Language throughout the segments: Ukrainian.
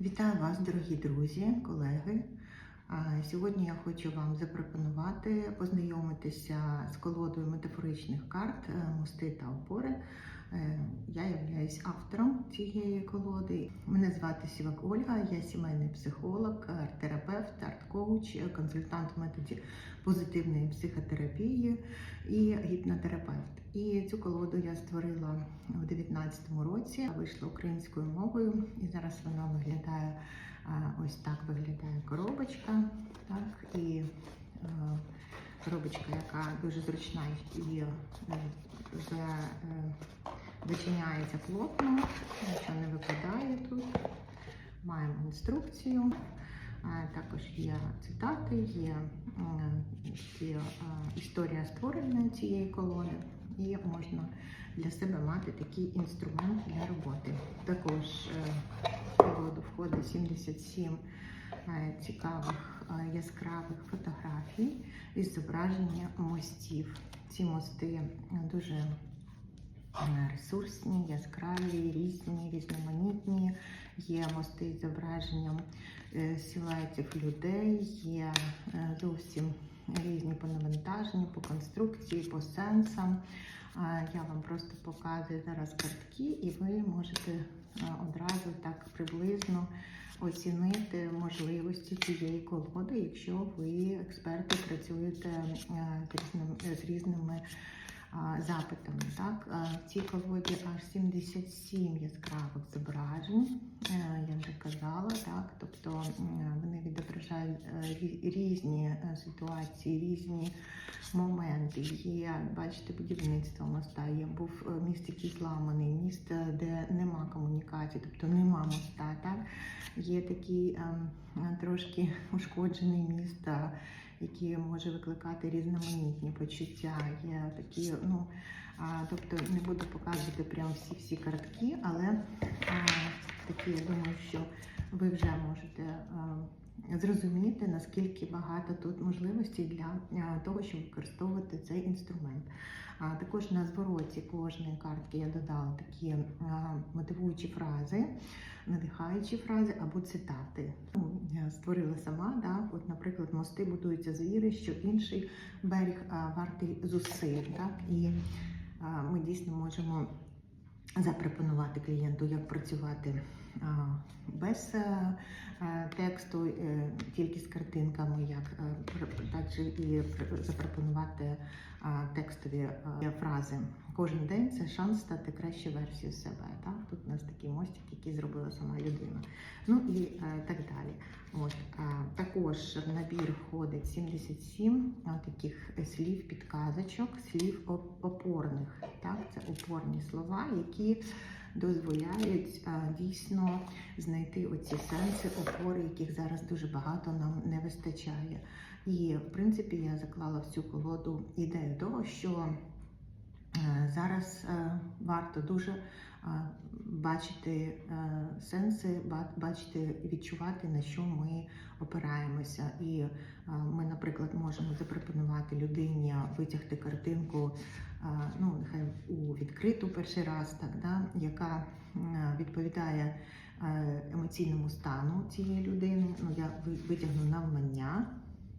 Вітаю вас, дорогі друзі, колеги. Сьогодні я хочу вам запропонувати познайомитися з колодою метафоричних карт е, мости та опори. Е, Я являюсь автором цієї колоди. Мене звати Сівак Ольга, я сімейний психолог, арт-терапевт, арт-коуч, консультант в методі позитивної психотерапії і гіпнотерапевт. І цю колоду я створила у 2019 році. Вийшла українською мовою, і зараз вона виглядає ось так. Виглядає коробочка, так і е, коробочка, яка дуже зручна і е, за, е, зачиняється плотно, нічого не випадає тут. Маємо інструкцію. Е, Також є цитати, є е, є, е, історія створення цієї колони, і можна для себе мати такий інструмент для роботи. Також е, входить 77 е, цікавих е, яскравих фотографій із зображення мостів. Ці мости дуже ресурсні, яскраві, різні, різноманітні. Є мости з зображенням силуетів людей, є зовсім різні по навантаженню, по конструкції, по сенсам. Я вам просто показую зараз картки, і ви можете одразу так приблизно оцінити можливості цієї колоди, якщо ви експерти працюєте з різними, з різними запитами. Так? В цій колоді аж 77 яскравих зображень, е, я вже казала, так? тобто м, вони відображають е, рі- різні е, ситуації, різні моменти. Є, бачите, будівництво моста, є був е, міст, який зламаний, міст, е, де нема комунікації, тобто нема моста. Так? Є такий ем, е, трошки ушкоджений міст. е, які може викликати різноманітні почуття. Є такі, ну тобто не буду показувати прям всі всі картки, але такі я думаю, що ви вже можете зрозуміти, наскільки багато тут можливостей для того, щоб використовувати цей інструмент. Також на звороті кожної картки я додала такі мотивуючі фрази надихаючі фрази або цитати. Ну, створила сама, да? от, наприклад, мости будуються з віри, що інший берег вартий зусиль. Так? І ми дійсно можемо запропонувати клієнту, як працювати без е, е, тексту, е, тільки з картинками, як також і запропонувати текстові фрази. Кожен день це шанс стати кращою версією себе. Так? Тут у нас такий мостик, який зробила сама людина. Ну і так далі. От, також в набір входить 77 а, таких слів, підказочок, слів опорних. Так? Це опорні слова, які дозволяють а, дійсно знайти оці сенси опори, яких зараз дуже багато нам не вистачає. І в принципі я заклала в цю колоду ідею того, що е, зараз е, варто дуже е, бачити е, сенси, бачити, відчувати, на що ми опираємося. І е, ми, наприклад, можемо запропонувати людині витягти картинку, е, ну нехай у відкриту перший раз, так да, яка відповідає емоційному стану цієї людини. Ну, я витягну навмання.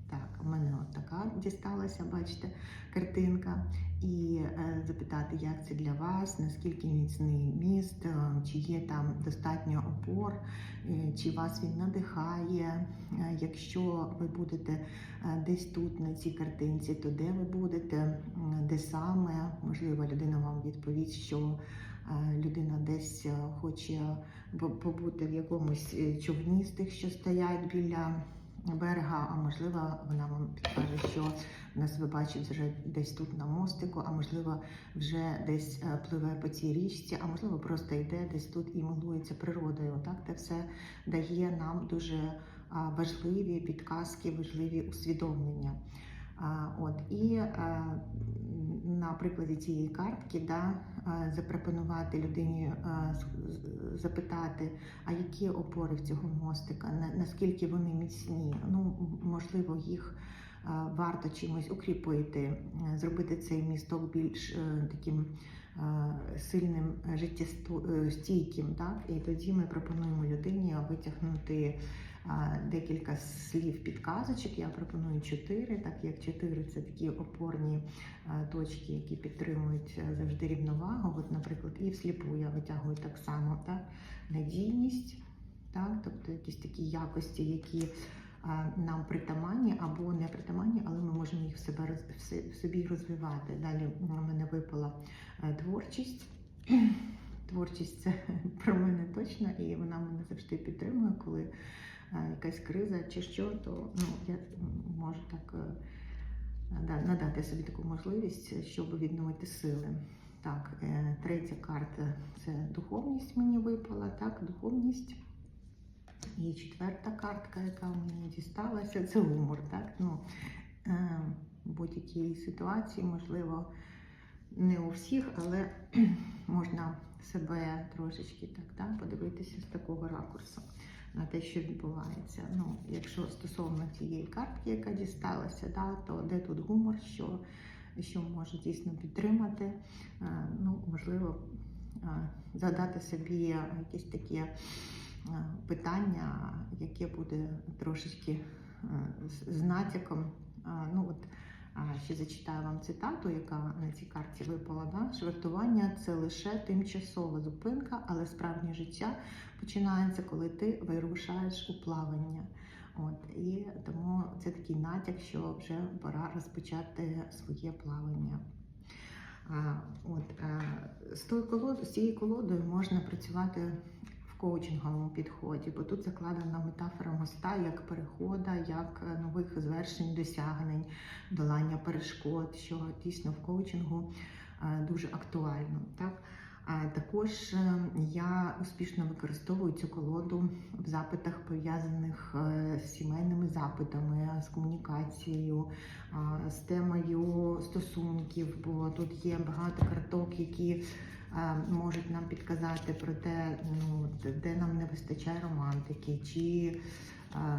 Так, у мене от така дісталася, бачите, картинка. І е, запитати, як це для вас, наскільки міцний міст, е, чи є там достатньо опор, е, чи вас він надихає. Е, Якщо ви будете е, десь тут на цій картинці, то де ви будете, М, де саме, можливо, людина вам відповість, що е, людина десь е, хоче побути в якомусь е, човні з тих, що стоять біля берега, а можливо, вона вам підкаже, що нас ви бачите вже десь тут на мостику, а можливо, вже десь е, пливе по цій річці, а можливо, просто йде десь тут і милується природою. Так, це все дає нам дуже важливі підказки, важливі усвідомлення. От і е, на прикладі цієї картки да, е, запропонувати людині е, запитати, а які опори в цього мостика, наскільки вони міцні. Ну, можливо, їх варто чимось укріпити, зробити цей місток більш таким сильним життєстійким. Так? І тоді ми пропонуємо людині витягнути декілька слів підказочок. Я пропоную чотири, так як чотири це такі опорні точки, які підтримують е, завжди рівновагу. От, наприклад, і всліпу я витягую так само так? надійність, так? тобто якісь такі якості, які нам притаманні або не притаманні, але ми можемо їх в себе в собі розвивати. Далі в мене випала е, творчість. Творчість це про мене точно, і вона мене завжди підтримує, коли якась криза чи що, то ну, я можу так е, надати собі таку можливість, щоб відновити сили. Так, е, третя карта це духовність мені випала, так, духовність. І четверта картка, яка мені дісталася, це гумор. Так? Ну, е, будь-якій ситуації, можливо, не у всіх, але можна себе трошечки так, так, подивитися з такого ракурсу на те, що відбувається. Ну, якщо стосовно цієї картки, яка дісталася, да, то де тут гумор, що, що може дійсно підтримати, е, ну, можливо, е, задати собі якісь такі е, питання, яке буде трошечки з- натяком. Ну, от, ще зачитаю вам цитату, яка на цій карті випала. Да? Швартування це лише тимчасова зупинка, але справжнє життя починається, коли ти вирушаєш у плавання. От, і тому це такий натяк, що вже пора розпочати своє плавання. А, От, е, з, тою колод, з цією колодою можна працювати коучинговому підході, бо тут закладена метафора моста як перехода, як е, нових звершень, досягнень, долання перешкод, що дійсно в коучингу е, дуже актуально. Так? Також е, я успішно використовую цю колоду в запитах, пов'язаних з сімейними запитами, з комунікацією, з темою стосунків, бо тут є багато карток, які можуть нам підказати про те, ну, де нам не вистачає романтики, чи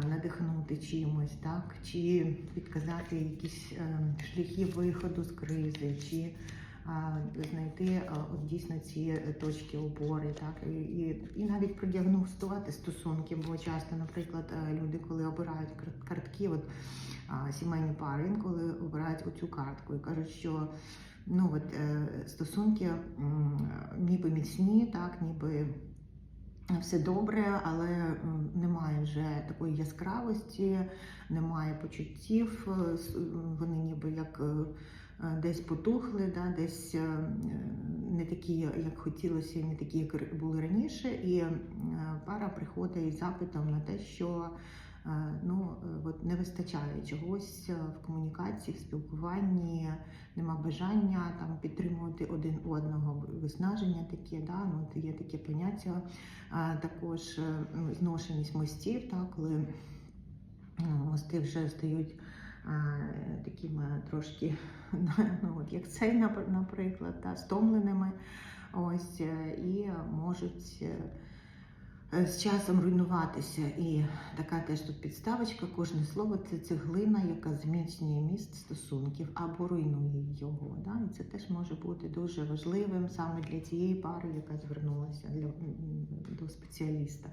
надихнути чимось, так, чи підказати якісь е, шляхи виходу з кризи, чи знайти от дійсно ці точки опори, так? І, і, і навіть продіагностувати стосунки, бо часто, наприклад, е, люди, коли обирають кар- картки, от сімейні пари, інколи обирають оцю картку і кажуть, що ну от е, стосунки ніби міцні, так, ніби все добре, але немає вже такої яскравості, немає почуттів, е, вони ніби як. е, Десь потухли, да, десь не такі, як хотілося, не такі, як були раніше. І пара приходить із запитом на те, що ну, е, от не вистачає чогось е, в комунікації, в спілкуванні, нема бажання там підтримувати один одного, виснаження таке, да, ну, є таке поняття. Також е, зношеність мостів, так, коли мости вже стають такими трошки, ну, як цей, наприклад, та, стомленими. Ось, е, і можуть е, е, з часом руйнуватися. І така теж тут підставочка, кожне слово це цеглина, яка зміцнює міст стосунків або руйнує його. Да? І це теж може бути дуже важливим саме для цієї пари, яка звернулася для, до спеціаліста.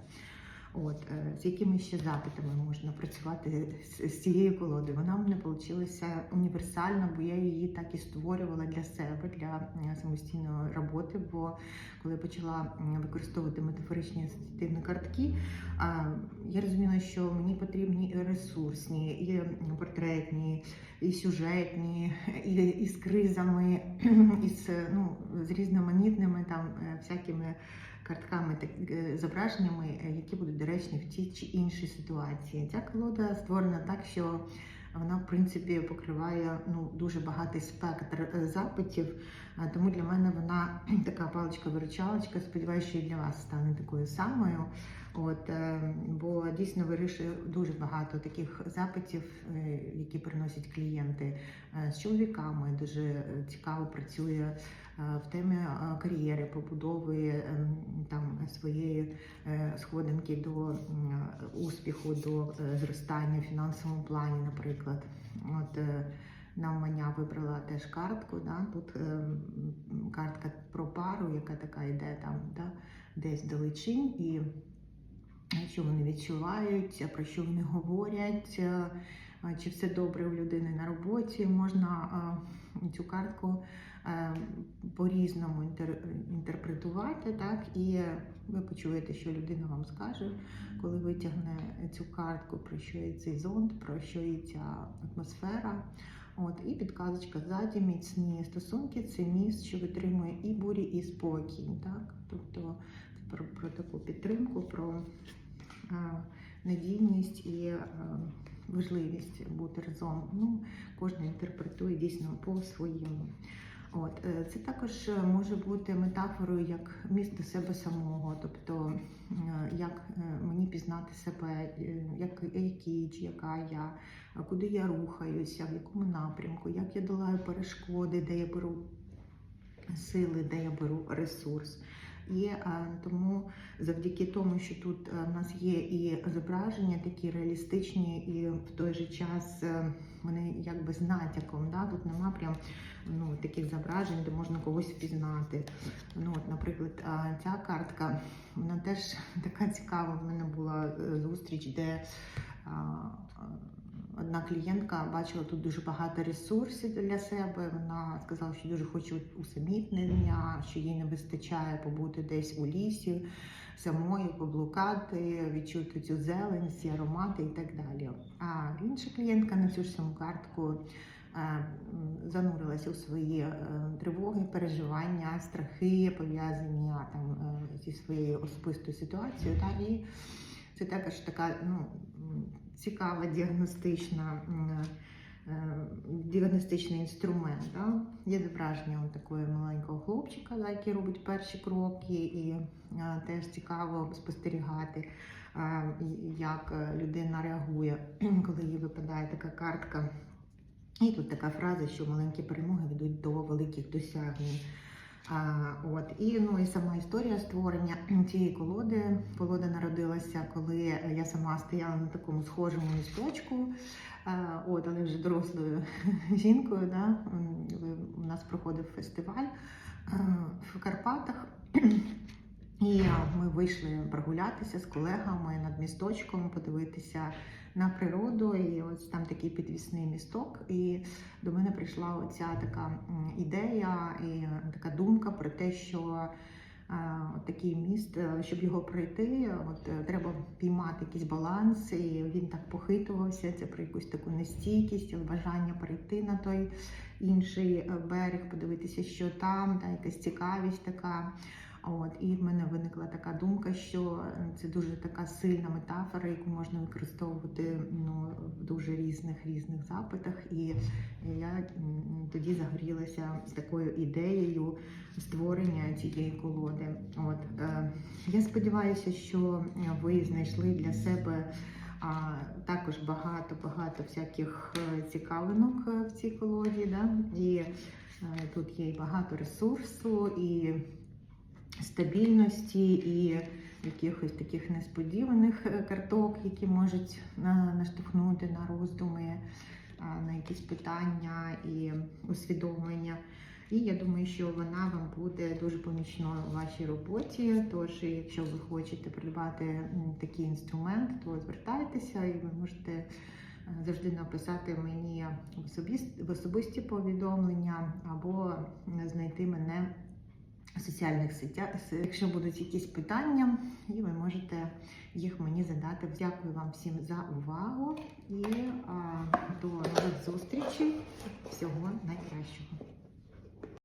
От, е, з якими ще запитами можна працювати з, цією колодою? Вона в мене вийшла універсальна, бо я її так і створювала для себе, для е, самостійної роботи. Бо коли я почала використовувати метафоричні асоціативні картки, я розуміла, що мені потрібні і ресурсні, і портретні, і сюжетні, і, і з кризами, і з, ну, з різноманітними там е, всякими картками, так, е, зображеннями, е, які будуть доречні в тій чи іншій ситуації. Ця колода створена так, що вона, в принципі, покриває ну, дуже багатий спектр е, запитів. Тому для мене вона така паличка-виручалочка. Сподіваюся, що і для вас стане такою самою. От, бо дійсно вирішує дуже багато таких запитів, які приносять клієнти з чоловіками. Дуже цікаво працює в темі е, кар'єри, побудови ем, там своєї е, сходинки до успіху, до е, зростання в фінансовому плані, наприклад. От, е, навмання вибрала теж картку. Да? Тут е, картка про пару, яка така йде там, да? десь далечінь, і що вони відчувають, про що вони говорять, е, чи все добре у людини на роботі. Можна цю картку е, по-різному інтерпретувати, так? і ви почуєте, що людина вам скаже, коли витягне цю картку, про що є цей зонд, про що є ця атмосфера. От, і підказочка ззаді міцні стосунки це міст, що витримує і бурі, і спокій. Так? Тобто про, про таку підтримку, про е, надійність і е, важливість бути разом. Ну, кожен інтерпретує дійсно по-своєму. От, е, це також е, може бути метафорою як міст до себе самого, тобто е, як мені пізнати себе, як, який яка я, куди я рухаюся, в якому напрямку, як я долаю перешкоди, де я беру сили, де я беру ресурс. І тому завдяки тому, що тут е, в нас є і зображення такі реалістичні, і в той же час е, вони якби з натяком. Да? Тут нема прям ну, таких зображень, де можна когось впізнати. Ну, от, наприклад, ця картка, вона теж така цікава. В мене була е, зустріч, де одна клієнтка бачила тут дуже багато ресурсів для себе. Вона сказала, що дуже хоче усамітнення, що їй не вистачає побути десь у лісі, самою поблукати, відчути цю зелень, ці аромати і так далі. А інша клієнтка на цю ж саму картку. е, Занурилася у свої е, тривоги, переживання, страхи пов'язані там е, зі своєю особистою ситуацією. Та, і це також така ну, цікава діагностична, е, діагностичний інструмент. Да? Є зображення такого маленького хлопчика, да, який робить перші кроки, і е, теж цікаво спостерігати, і- як е, людина реагує, коли їй випадає така картка. І тут така фраза, що маленькі перемоги ведуть до великих досягнень. От і ну і сама історія створення цієї колоди. Колода народилася, коли я сама стояла на такому схожому місточку. От, але вже дорослою жінкою. Да? У нас проходив фестиваль в Карпатах. І ми вийшли прогулятися з колегами над місточком, подивитися на природу. І ось там такий підвісний місток. І до мене прийшла оця така ідея і така думка про те, що такий міст, е, щоб його пройти, от е, треба піймати якийсь баланс, і він так похитувався. Це про якусь таку нестійкість, бажання перейти на той інший е, берег, подивитися, що там, та якась цікавість така. От, і в мене виникла така думка, що це дуже така сильна метафора, яку можна використовувати ну, в дуже різних різних запитах. І я тоді загорілася з такою ідеєю створення цієї колоди. От, е, я сподіваюся, що ви знайшли для себе а, також багато багато всяких е, цікавинок е, в цій колоді. Да? І тут є і багато ресурсу, і стабільності, і якихось таких несподіваних е, карток, які можуть наштовхнути на роздуми, на якісь питання і усвідомлення. І я думаю, що вона вам буде дуже помічною у вашій роботі. Тож, якщо ви хочете придбати такий інструмент, то звертайтеся і ви можете е, завжди написати мені в особисті, повідомлення або знайти мене соціальних сетях. Якщо будуть якісь питання, і ви можете їх мені задати. Дякую вам всім за увагу і а, до нових зустрічей. Всього найкращого.